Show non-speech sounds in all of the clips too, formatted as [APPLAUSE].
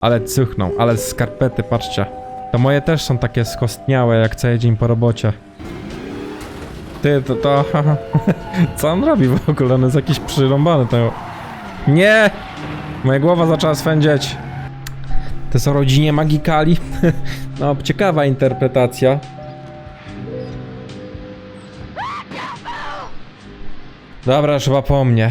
Ale cuchną, ale skarpety, patrzcie. To moje też są takie skostniałe, jak cały dzień po robocie. Ty, to to... [LAUGHS] Co on robi w ogóle? On jest jakiś przyrąbany to... Nie! Moja głowa zaczęła swędzieć. To są rodzinie magikali. [LAUGHS] no, ciekawa interpretacja. Dobra, już chyba po mnie.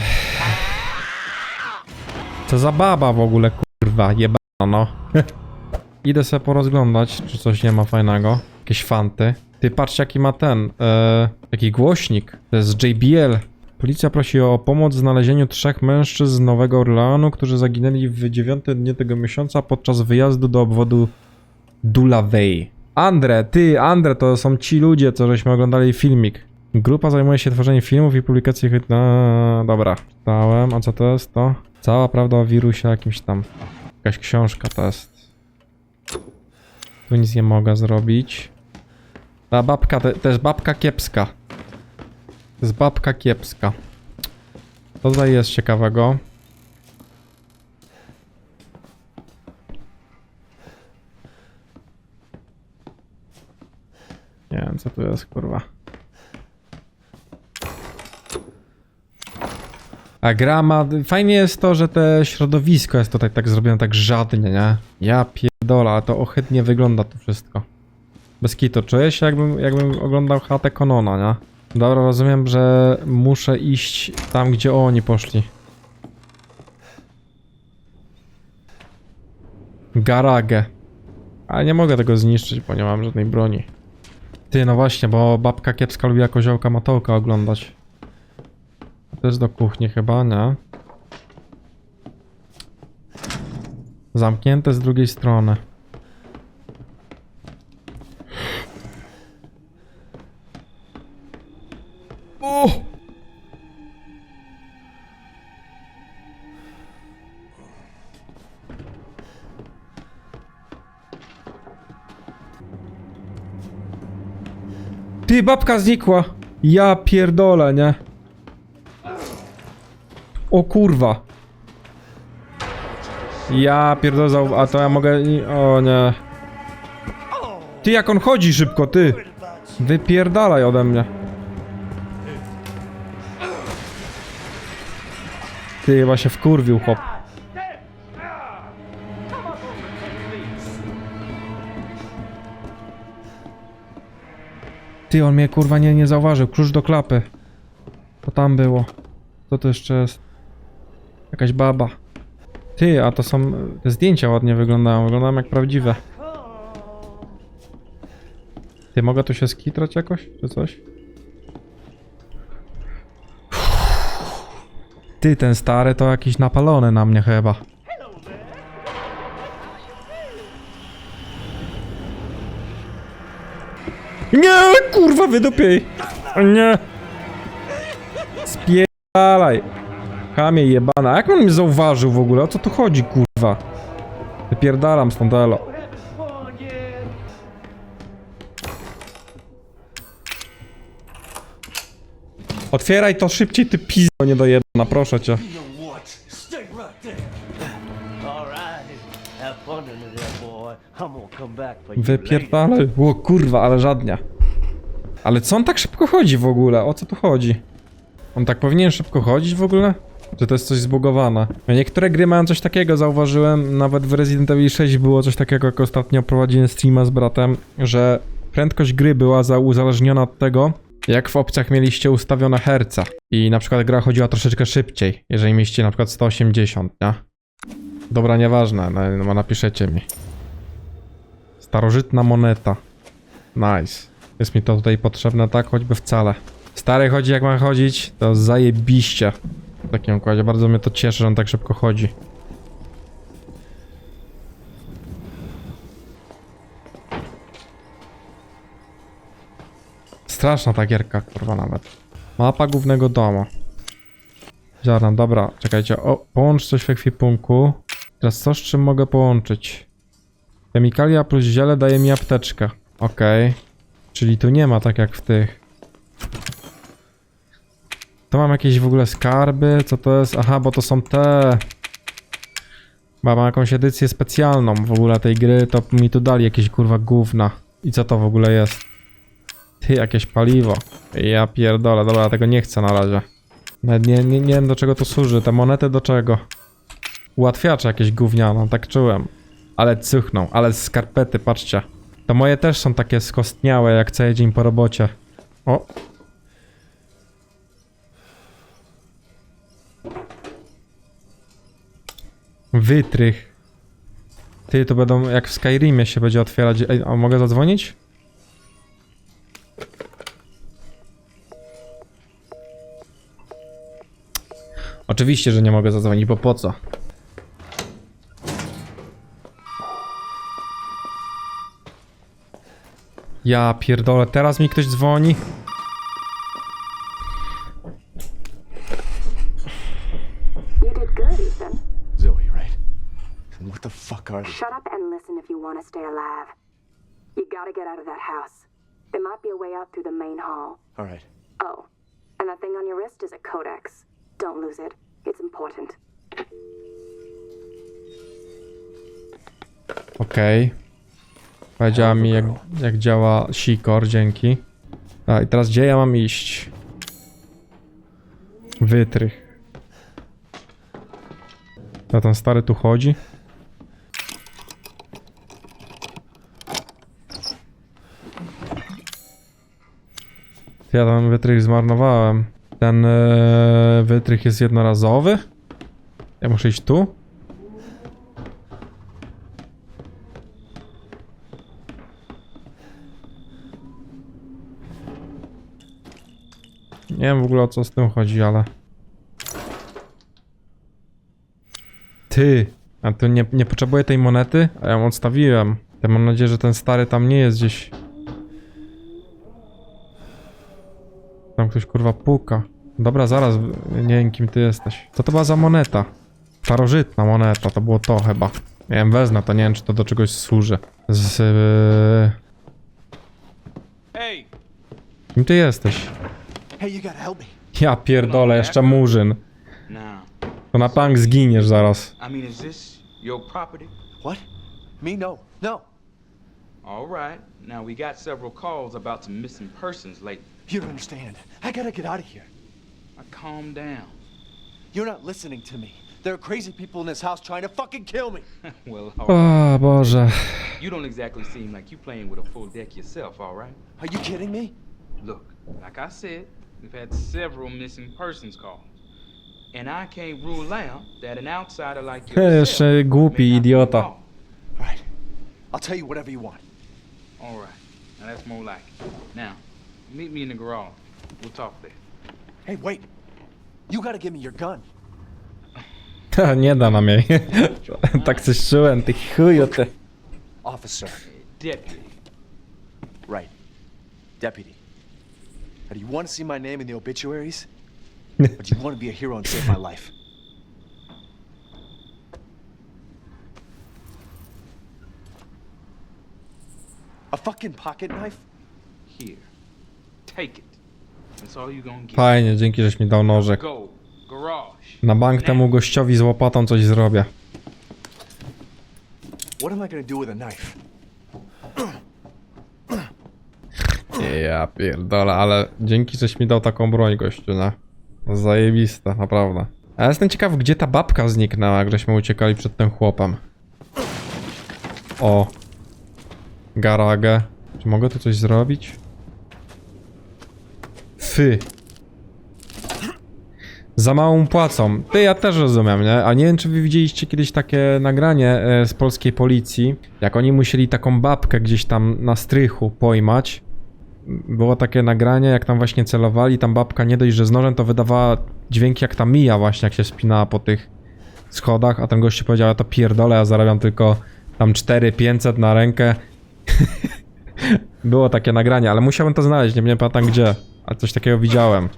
Co za baba w ogóle, kurwa, jebana, no. [LAUGHS] Idę sobie porozglądać, czy coś nie ma fajnego. Jakieś fanty. Ty patrz jaki ma ten, e, taki głośnik. To jest JBL. Policja prosi o pomoc w znalezieniu trzech mężczyzn z Nowego Orleanu, którzy zaginęli w dziewiątym dniu tego miesiąca podczas wyjazdu do obwodu Dulavey. Andre, ty, Andre, to są ci ludzie, co żeśmy oglądali filmik. Grupa zajmuje się tworzeniem filmów i publikacji... No, dobra, czytałem. A co to jest to? Cała prawda o wirusie jakimś tam. Jakaś książka to jest. Tu nic nie mogę zrobić. Ta babka, to, to jest babka kiepska. To jest babka kiepska. Co tutaj jest ciekawego? Nie wiem, co tu jest, kurwa. A gra ma... Fajnie jest to, że te środowisko jest tutaj tak zrobione tak żadnie, nie? Ja pierdolę, to ohydnie wygląda to wszystko. Bez kitu, czuję się jakbym, jakbym oglądał chatę Konona, nie? Dobra, rozumiem, że muszę iść tam, gdzie oni poszli. Garagę. Ale nie mogę tego zniszczyć, bo nie mam żadnej broni. Ty, no właśnie, bo babka kiepska lubiła koziołka matołka oglądać. Jest do kuchni chyba, nie? Zamknięte z drugiej strony. O! Ty, babka znikła! Ja pierdolę, nie? O kurwa. Ja pierdolę, a to ja mogę... O nie. Ty, jak on chodzi szybko, ty! Wypierdalaj ode mnie. Ty, chyba się wkurwił, chłop. Ty, on mnie kurwa nie, nie zauważył. Klucz do klapy. To tam było. Co to jeszcze jest? Jakaś baba. Ty, a to są... Te zdjęcia ładnie wyglądają. Wyglądają jak prawdziwe. Ty, mogę tu się skitrać jakoś? Czy coś? Ty, ten stary to jakiś napalony na mnie chyba. Nie, kurwa, wydupiej! O Nie! Spierdalaj! Chamie jebana. Jak on mnie zauważył w ogóle? O co tu chodzi, kurwa? Wypierdalam stąd, elo. Otwieraj to szybciej, ty pizdo nie dojedna, proszę cię. Wypierdalaj. O kurwa, ale żadnia. Ale co on tak szybko chodzi w ogóle? O co tu chodzi? On tak powinien szybko chodzić w ogóle? Czy to jest coś zbugowane? Niektóre gry mają coś takiego, zauważyłem, nawet w Resident Evil 6 było coś takiego, jak ostatnio prowadziłem streama z bratem, że prędkość gry była za uzależniona od tego, jak w opcjach mieliście ustawione herce. I na przykład gra chodziła troszeczkę szybciej, jeżeli mieliście na przykład 180, nie? Dobra, nieważne, no napiszecie mi. Starożytna moneta. Nice. Jest mi to tutaj potrzebne tak, choćby wcale. Stary chodzi jak ma chodzić, to zajebiście. Takim układzie. Bardzo mnie to cieszy, że on tak szybko chodzi. Straszna ta gierka, kurwa nawet. Mapa głównego domu. Ziarna, dobra, czekajcie. O, połącz coś w ekwipunku. Teraz co z czym mogę połączyć? Chemikalia plus ziele daje mi apteczkę. Okej. Czyli tu nie ma tak jak w tych. To mam jakieś w ogóle skarby? Co to jest? Aha, bo to są te. Chyba mam jakąś edycję specjalną w ogóle tej gry, to mi tu dali jakieś kurwa gówna. I co to w ogóle jest? Ty, jakieś paliwo. Ja pierdolę, dobra, tego nie chcę na razie. Nawet nie, nie, nie wiem do czego to służy, te monety do czego? Ułatwiacze jakieś gówniano, tak czułem. Ale cuchną, ale skarpety, patrzcie. To moje też są takie skostniałe, jak cały dzień po robocie. O! Wytrych. Ty, to będą jak w Skyrimie się będzie otwierać. Ej, a mogę zadzwonić? Oczywiście, że nie mogę zadzwonić, bo po co? Ja pierdolę, teraz mi ktoś dzwoni. You did good, Ethan. Zoe, right? And what the fuck are they? Shut up and listen if you want to stay alive. You gotta get out of that house. There might be a way out through the main hall. All right. Oh, and that thing on your wrist is a codex. Don't lose it. It's important. Okej. Powiedziała mi jak, jak działa sikor, dzięki. A i teraz gdzie ja mam iść? Wytrych. A ten stary tu chodzi? Ja ten wytrych zmarnowałem. Ten e, wytrych jest jednorazowy? Ja muszę iść tu? Nie wiem w ogóle o co z tym chodzi, ale... Ty! A tu nie, nie potrzebuję tej monety? A ja ją odstawiłem. Ja mam nadzieję, że ten stary tam nie jest gdzieś... Tam ktoś kurwa puka. Dobra, zaraz, nie wiem kim ty jesteś. Co to była za moneta? Starożytna moneta, to było to chyba. Nie wiem, wezmę to, nie wiem czy to do czegoś służy. Z... Yy... Hey, Kim ty jesteś? Hey, you gotta help me. Ja pierdolę, jeszcze murzyn. now, To na bank zginiesz zaraz. I mean, is this your property? What? Me? No. No. All right. Now, we got several calls about some missing persons lately. You don't understand. I gotta get out of here. Now, calm down. You're not listening to me. There are crazy people in this house trying to fucking kill me. [LAUGHS] well, all right. O Boże. you don't exactly seem like you're playing with a full deck yourself, all right? Are you kidding me? Look, like I said, we've had several missing persons calls. And I can't rule out that an outsider like [LAUGHS] yourself Jeszcze głupi may not be idiota. involved. All right. I'll tell you whatever you want. All right. Now, that's more like it. Now, meet me in the garage. We'll talk there. Hey, wait. You gotta give me your gun. [LAUGHS] Nie da nam jej. [LAUGHS] tak coś czułem, ty chuju ty. Officer. Deputy. Right. Deputy. Now, do you want to see my name in the obituaries? [LAUGHS] or do you want to be a hero and save my life? A fucking pocket knife? Here. Take it. That's all you gonna get. Fajnie, dzięki, żeś mi dał nożek. Go. Garage. Na bank temu gościowi z łopatą coś zrobię. What am I gonna do with a knife? Ja pierdolę, ale dzięki, żeś mi dał taką broń, gościu, nie? Zajebista, naprawdę. A ja jestem ciekaw, gdzie ta babka zniknęła, jak żeśmy uciekali przed tym chłopem. O. Garagę. Czy mogę tu coś zrobić? Za małą płacą. Ty, ja też rozumiem, nie? A nie wiem, czy wy widzieliście kiedyś takie nagranie e, z polskiej policji, jak oni musieli taką babkę gdzieś tam na strychu pojmać. Było takie nagranie, jak tam właśnie celowali, tam babka nie dość, że z nożem, to wydawała dźwięki jak ta mija właśnie, jak się spinała po tych schodach, a ten gościu powiedział, ja to pierdolę, ja zarabiam tylko tam 4-500 na rękę. [LAUGHS] Było takie nagranie, ale musiałem to znaleźć, nie wiem pamiętam gdzie, ale coś takiego widziałem.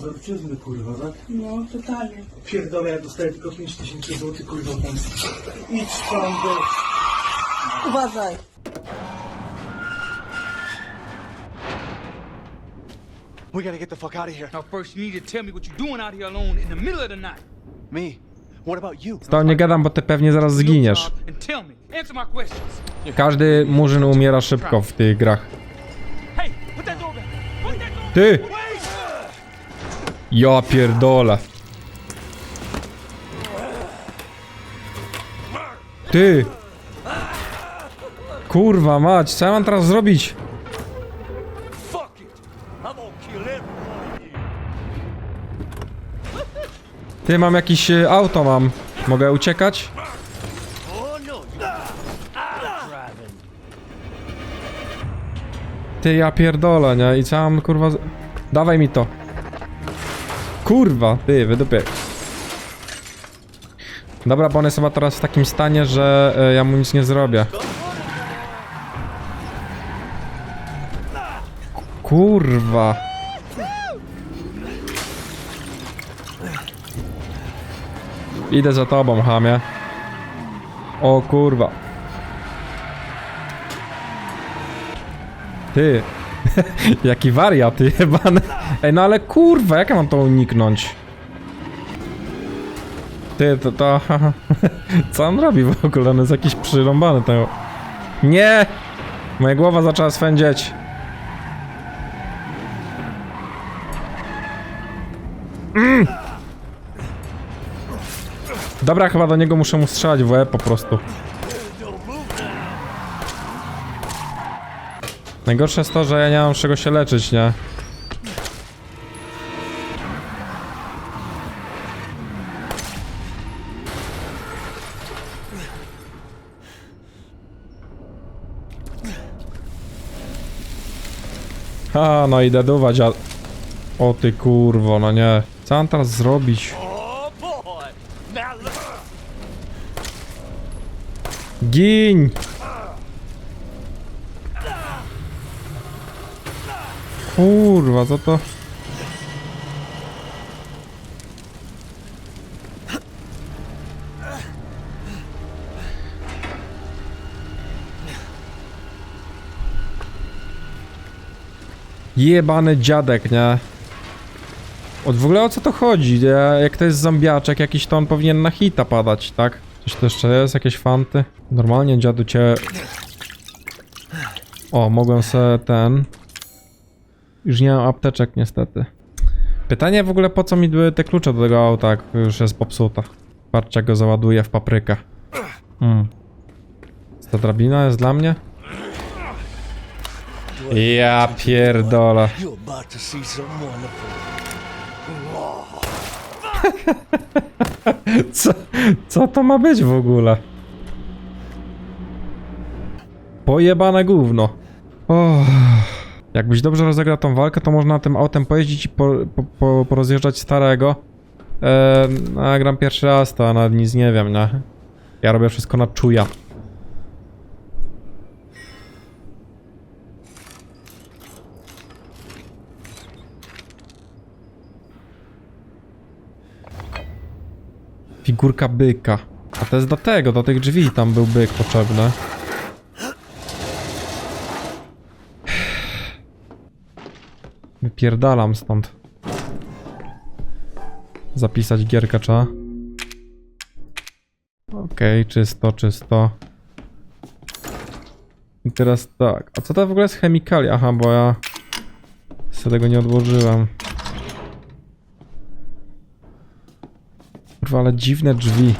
Zarobczyzny kurwa, tak? No, totalnie. Pierdolę, ja dostaję tylko 5000 zł kurwa pensji. Idź tam do... Uważaj. We gotta get the fuck out of here. Now, first, you need to tell me what you're doing out here alone in the middle of the night. Me? What about you? Z tobą nie gadam, bo ty pewnie zaraz zginiesz. job And tell me, answer my questions. Każdy murzyn umiera szybko w tych grach. Ty! Ja pierdolę. Ty! Kurwa mać, co ja mam teraz zrobić? Ty, mam jakieś e, auto mam. Mogę uciekać? Oh no, you. I'm driving. Ty, ja pierdolę, nie? I mam, kurwa... z- Dawaj mi to. Kurwa, ty, wydupię. Dobra, bo on jest chyba teraz w takim stanie, że e, ja mu nic nie zrobię. Kurwa. Idę za tobą, hamie. O kurwa. Ty. [LAUGHS] Jaki wariat, jebany. Ej, no ale kurwa, jak ja mam to uniknąć? Ty, to, to... [LAUGHS] Co on robi w ogóle? On jest jakiś przyrąbany ten... Nie! Moja głowa zaczęła swędzieć. Mm! Dobra, chyba do niego muszę mu strzelać w łeb po prostu. Najgorsze jest to, że ja nie mam z czego się leczyć, nie? A, no idę duwać, a... O ty kurwo, no nie. Co mam teraz zrobić? Gin! Kurwa, co to? Jebany dziadek, nie? Od w ogóle o co to chodzi? Ja- Jak to jest zombiaczek jakiś, to on powinien na hita padać, tak? Coś to jeszcze jest? Jakieś fanty? Normalnie dziadu cię... O, mogłem se ten... Już nie mam apteczek niestety. Pytanie w ogóle po co mi były te klucze do tego auta, jak już jest popsuta. Patrzcie go załaduję w paprykę. Hmm. Ta drabina jest dla mnie? Ja pierdolę. [LAUGHS] [LAUGHS] Co, co to ma być w ogóle? Pojebane gówno. Oh. Jakbyś dobrze rozegrał tą walkę, to można tym autem pojeździć i po, po, po, porozjeżdżać starego. Eee, no, ja gram pierwszy raz, to nawet nic nie wiem, nie? Ja robię wszystko na czuja. Figurka byka. A to jest do tego, do tych drzwi tam był byk potrzebny. Wypierdalam stąd. Zapisać gierkę trzeba. Okej, czysto, czysto. I teraz tak. A co to w ogóle jest chemikalia? Aha, bo ja sobie tego nie odłożyłem. Kurwa, ale dziwne drzwi.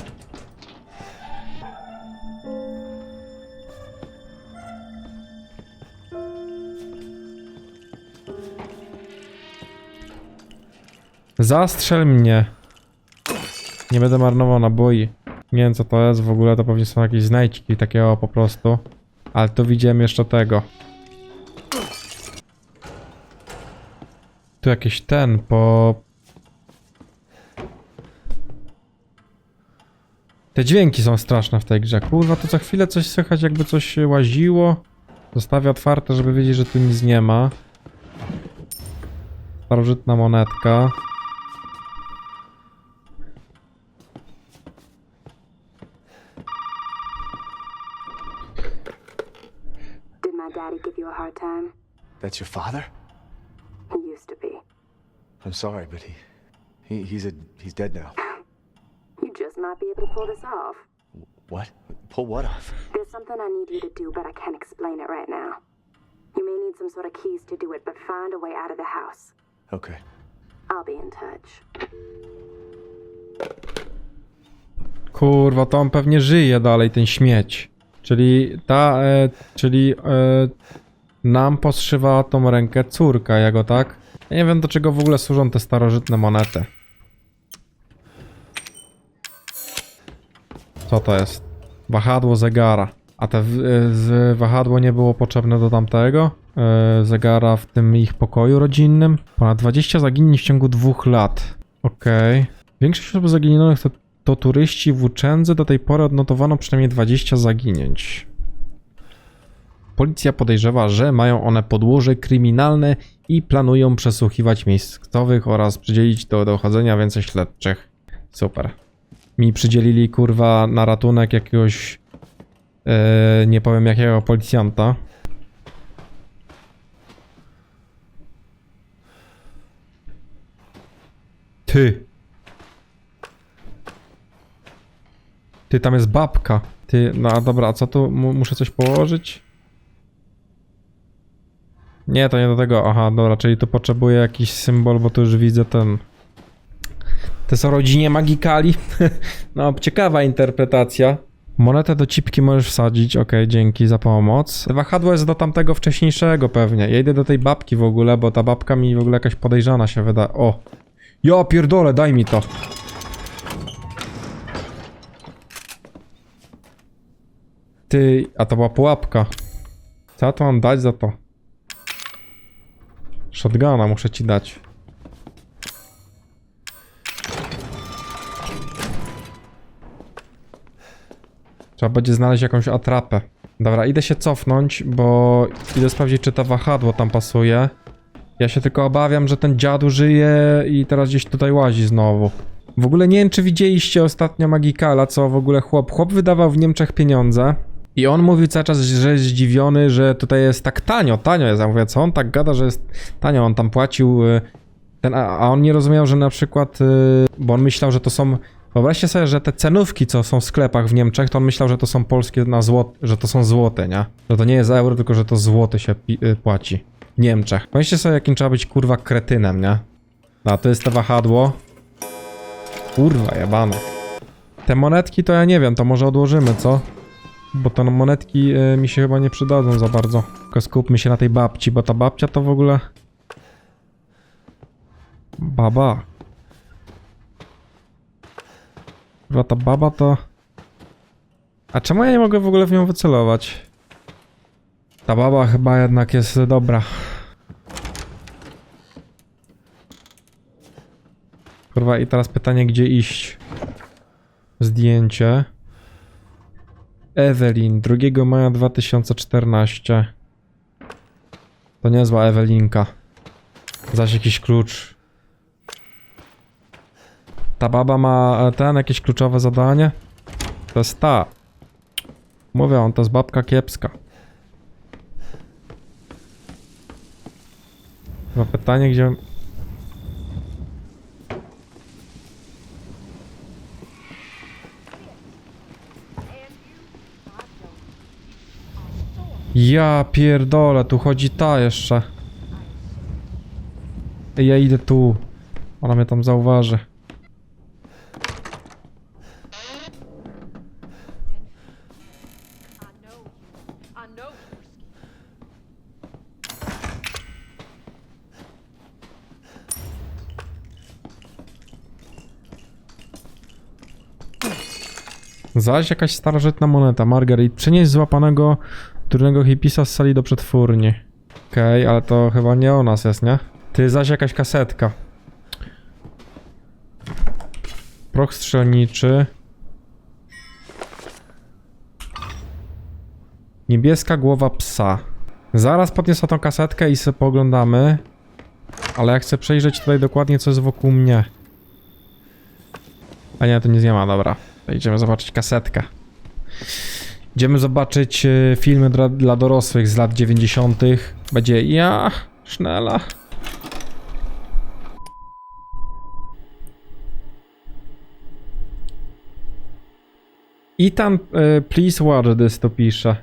Zastrzel mnie. Nie będę marnował naboi. Nie wiem co to jest w ogóle, to pewnie są jakieś znajdźki takiego po prostu. Ale to widziałem jeszcze tego. Tu jakiś ten po... Te dźwięki są straszne w tej grze. Kurwa, to co chwilę coś słychać jakby coś łaziło. Zostawię otwarte, żeby wiedzieć, że tu nic nie ma. Starożytna monetka. Did my daddy give you a hard time? That's your father? He used to be. I'm sorry, but he, he he's a he's dead now. You just might be able to pull this off. What? Pull what off? There's something I need you to do, but I can't explain it right now. You may need some sort of keys to do it, but find a way out of the house. Okay. I'll be in touch. Kurwa, to on pewnie żyje dalej, ten śmieć. Czyli ta, e, czyli e, nam podszywała tą rękę córka jego, tak? Ja nie wiem do czego w ogóle służą te starożytne monety. Co to jest? Wahadło zegara. A te z wahadło nie było potrzebne do tamtego? E, zegara w tym ich pokoju rodzinnym? Ponad 20 zaginień w ciągu dwóch lat. Okej. Większość osób zaginionych to, to turyści w Uczędze. Do tej pory odnotowano przynajmniej 20 zaginięć. Policja podejrzewa, że mają one podłoże kryminalne i planują przesłuchiwać miejscowych oraz przydzielić do dochodzenia więcej śledczych. Super. Mi przydzielili kurwa na ratunek jakiegoś e, nie powiem jakiego policjanta. Ty. Ty, tam jest babka. Ty, no a dobra, a co tu? Mu- muszę coś położyć? Nie, to nie do tego. Aha, dobra, czyli tu potrzebuję jakiś symbol, bo tu już widzę ten... To są rodzinie magikali. [LAUGHS] no, ciekawa interpretacja. Monetę do cipki możesz wsadzić, okej, dzięki za pomoc. Wahadło jest do tamtego wcześniejszego pewnie. Ja idę do tej babki w ogóle, bo ta babka mi w ogóle jakaś podejrzana się wyda. O! Ja pierdolę, daj mi to! Ty, a to była pułapka. Co ja to mam dać za to? Shotguna muszę ci dać. Trzeba będzie znaleźć jakąś atrapę. Dobra, idę się cofnąć, bo idę sprawdzić, czy to wahadło tam pasuje. Ja się tylko obawiam, że ten dziadu żyje i teraz gdzieś tutaj łazi znowu. W ogóle nie wiem, czy widzieliście ostatnio Magikala, co w ogóle chłop. Chłop wydawał w Niemczech pieniądze. I on mówił cały czas, że jest zdziwiony, że tutaj jest tak tanio, tanio jest. Ja mówię, co on tak gada, że jest tanio, on tam płacił y, ten, a on nie rozumiał, że na przykład, y, bo on myślał, że to są, wyobraźcie sobie, że te cenówki, co są w sklepach w Niemczech, to on myślał, że to są polskie na złot, że to są złote, nie? Że to nie jest euro, tylko że to złoty się y, płaci w Niemczech. Pomyślcie sobie, jakim trzeba być kurwa kretynem, nie? A to jest to wahadło. Kurwa, jebane. Te monetki to ja nie wiem, to może odłożymy, co? Bo te monetki y, mi się chyba nie przydadzą za bardzo. Tylko skupmy się na tej babci, bo ta babcia to w ogóle... Baba. Chyba ta baba to... A czemu ja nie mogę w ogóle w nią wycelować? Ta baba chyba jednak jest dobra. Kurwa, i teraz pytanie, gdzie iść? Zdjęcie. Evelyn, 2 maja 2014. To niezła Ewelinka. Zaś jakiś klucz. Ta baba ma e, ten, jakieś kluczowe zadanie? To jest ta. Mówię, on to jest babka kiepska. Chyba pytanie, gdzie... Ja pierdolę, tu chodzi ta jeszcze. Ej, Ja idę tu. Ona mnie tam zauważy. Zaś jakaś starożytna moneta. Margaret, przenieś złapanego durnego hipisa z sali do przetwórni. Okej, ale to chyba nie o nas jest, nie? Ty, zaś jakaś kasetka. Proch strzelniczy. Niebieska głowa psa. Zaraz podniosę tą kasetkę i sobie poglądamy. Ale ja chcę przejrzeć tutaj dokładnie, co jest wokół mnie. A nie, to nic nie ma, dobra. Idziemy zobaczyć kasetkę. Idziemy zobaczyć e, filmy dla, dla dorosłych z lat 90. Będzie ja, Sznela. Ethan, e, please watch this, to pisze.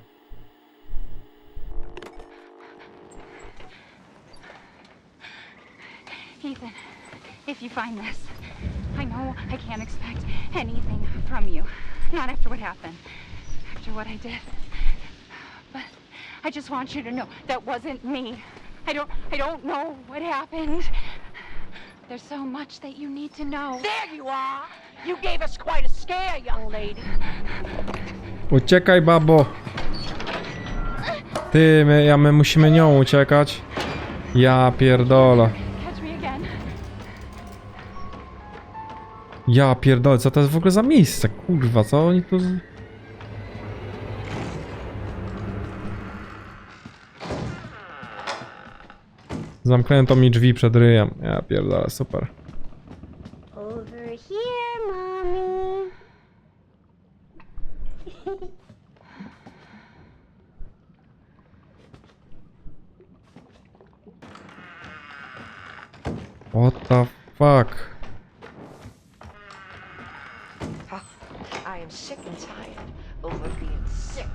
Ethan, if you find this, I know I can't expect anything from you. Not after what happened, after what I did. But I just want you to know that wasn't me. I don't I don't know what happened. There's so much that you need to know. There you are. You gave us quite a scare, young lady. Uciekaj, babo! Ty, my, ja, my musimy nią uciekać. Ja pierdolę. Catch me again. Ja pierdolę, co to jest w ogóle za miejsce? Kurwa, co oni tu... z- Zamknięto mi drzwi przed ryjem. Ja pierdolę, super. Over here, mommy. What the fuck? I am sick and tired over being sick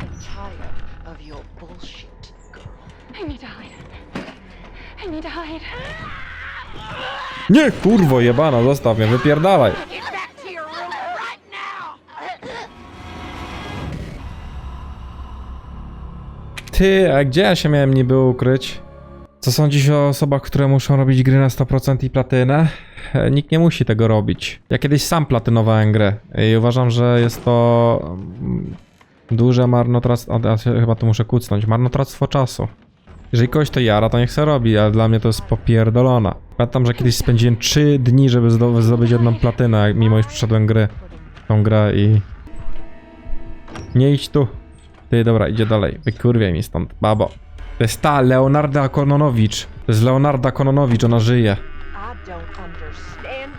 and tired of your bullshit, girl. I need to hide. I need to hide. Nie, kurwo jebana, zostaw mnie, wypierdalaj. Ty, a gdzie ja się miałem niby ukryć? Co sądzisz o osobach, które muszą robić gry na 100% i platynę? E, Nikt nie musi tego robić. Ja kiedyś sam platynowałem grę i uważam, że jest to mm, duże marnotrawstwo. Się chyba to muszę kucnąć. Marnotrawstwo czasu. Jeżeli kogoś to jara, to niech se robi, ale dla mnie to jest popierdolona. Pamiętam, że kiedyś spędziłem 3 dni, żeby zdo- zdobyć jedną platynę, mimo iż przeszedłem gry. Tą grę i... Nie idź tu. Ty, dobra, idzie dalej. Wykurwiaj mi stąd, babo. To jest ta, Leonarda Kononowicz. To jest Leonarda Kononowicz, ona żyje. I don't understand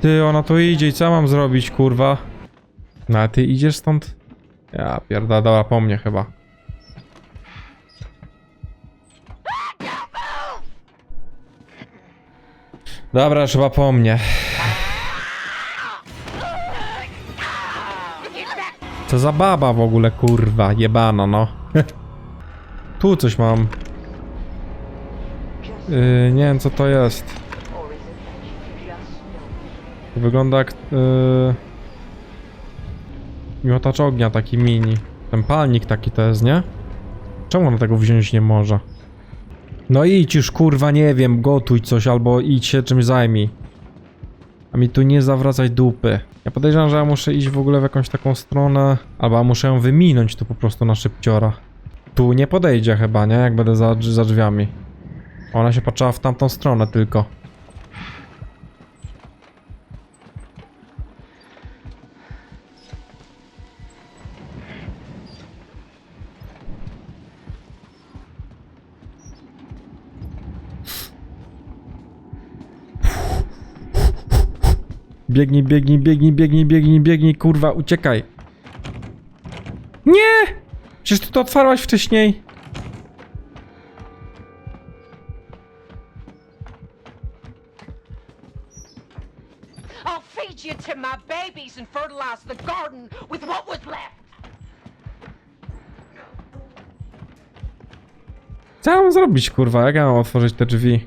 Ty, ona tu idzie i co mam zrobić, kurwa? No, a ty idziesz stąd? Ja pierda, dobra, po mnie chyba. Dobra, już chyba po mnie. Co za baba w ogóle, kurwa, jebana, no. [LAUGHS] tu coś mam. Yy, nie wiem, co to jest. Wygląda jak yy, miotacz ognia taki mini. Ten palnik taki to jest, nie? Czemu ona tego wziąć nie może? No idź już kurwa, nie wiem, gotuj coś albo idź się czymś zajmij. A mi tu nie zawracaj dupy. Ja podejrzewam, że ja muszę iść w ogóle w jakąś taką stronę, albo ja muszę ją wyminąć tu po prostu na szybciora. Tu nie podejdzie chyba, nie? Jak będę za, za drzwiami. Ona się patrzyła w tamtą stronę tylko. Biegnij, biegnij, biegnij, biegnij, biegnij, biegnij, kurwa, uciekaj. Nie! Przecież ty to otwarłaś wcześniej. I'll feed you to my babies and fertilize the garden with what was left. Co ja mam zrobić, kurwa? Jak ja mam otworzyć te drzwi?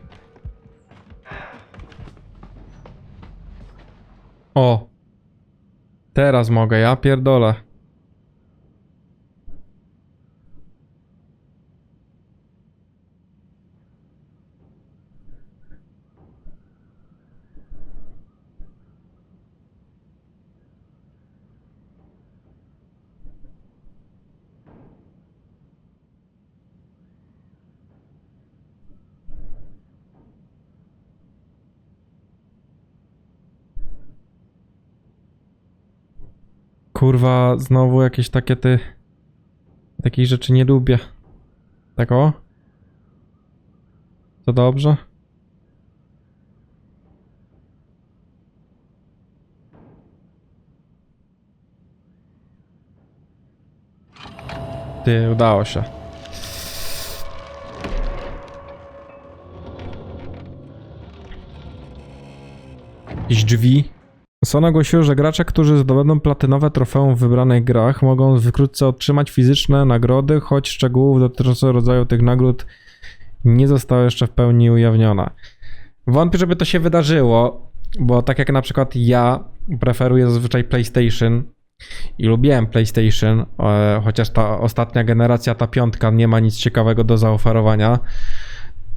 O! Teraz mogę, ja pierdolę. Kurwa, znowu jakieś takie ty... Takich rzeczy nie lubię. Tak o? To dobrze? Ty, udało się. Jakieś drzwi. Sony ogłosiło, że gracze, którzy zdobędą platynowe trofeum w wybranych grach, mogą wkrótce otrzymać fizyczne nagrody, choć szczegółów dotyczących rodzaju tych nagród nie zostało jeszcze w pełni ujawnione. Wątpię, żeby to się wydarzyło, bo tak jak na przykład ja preferuję zazwyczaj PlayStation i lubiłem PlayStation, e, chociaż ta ostatnia generacja, ta piątka, nie ma nic ciekawego do zaoferowania,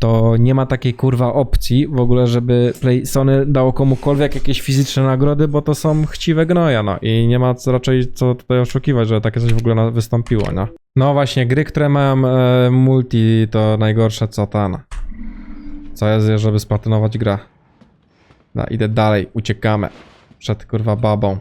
to nie ma takiej kurwa opcji w ogóle, żeby Play Sony dało komukolwiek jakieś fizyczne nagrody, bo to są chciwe gnoja, no i nie ma co, raczej co tutaj oszukiwać, że takie coś w ogóle wystąpiło, no. No właśnie, gry, które mają e, multi, to najgorsze co ten. Co jest, żeby splatynować grę. No, idę dalej, uciekamy. Przed kurwa babą.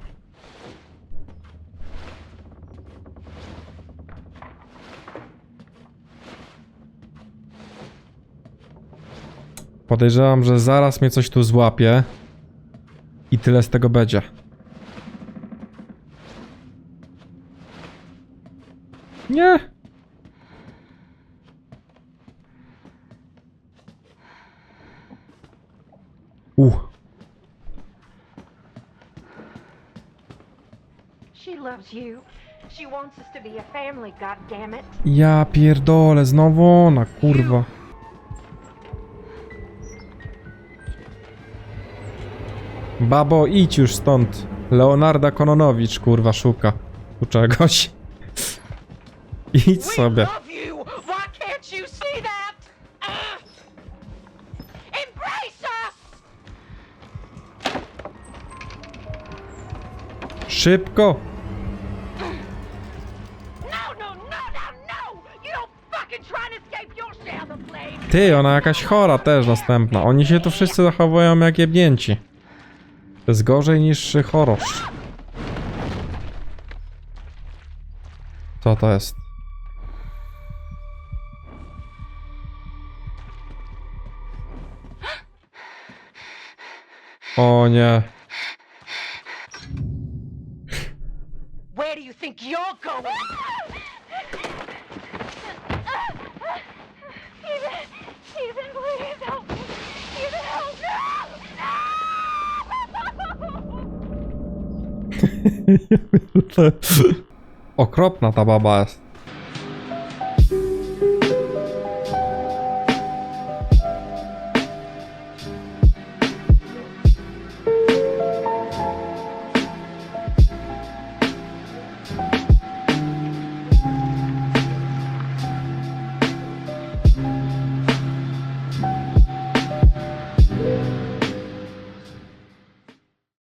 Podejrzewam, że zaraz mnie coś tu złapie. I tyle z tego będzie. Nie. Goddammit. Ja pierdolę, znowu ona, kurwa. Babo, idź już stąd. Leonarda Kononowicz, kurwa, szuka tu czegoś. [LAUGHS] Idź sobie. Uh! Szybko! No, no, no! Ty, ona jakaś chora też następna. Oni się tu wszyscy zachowują jak jebnięci. To jest gorzej niż chorosz. Co to jest? O nie. Where do you think you're going? Ethan, Ethan, please help me. Ethan, help me. [LAUGHS] No! Okropna ta baba jest.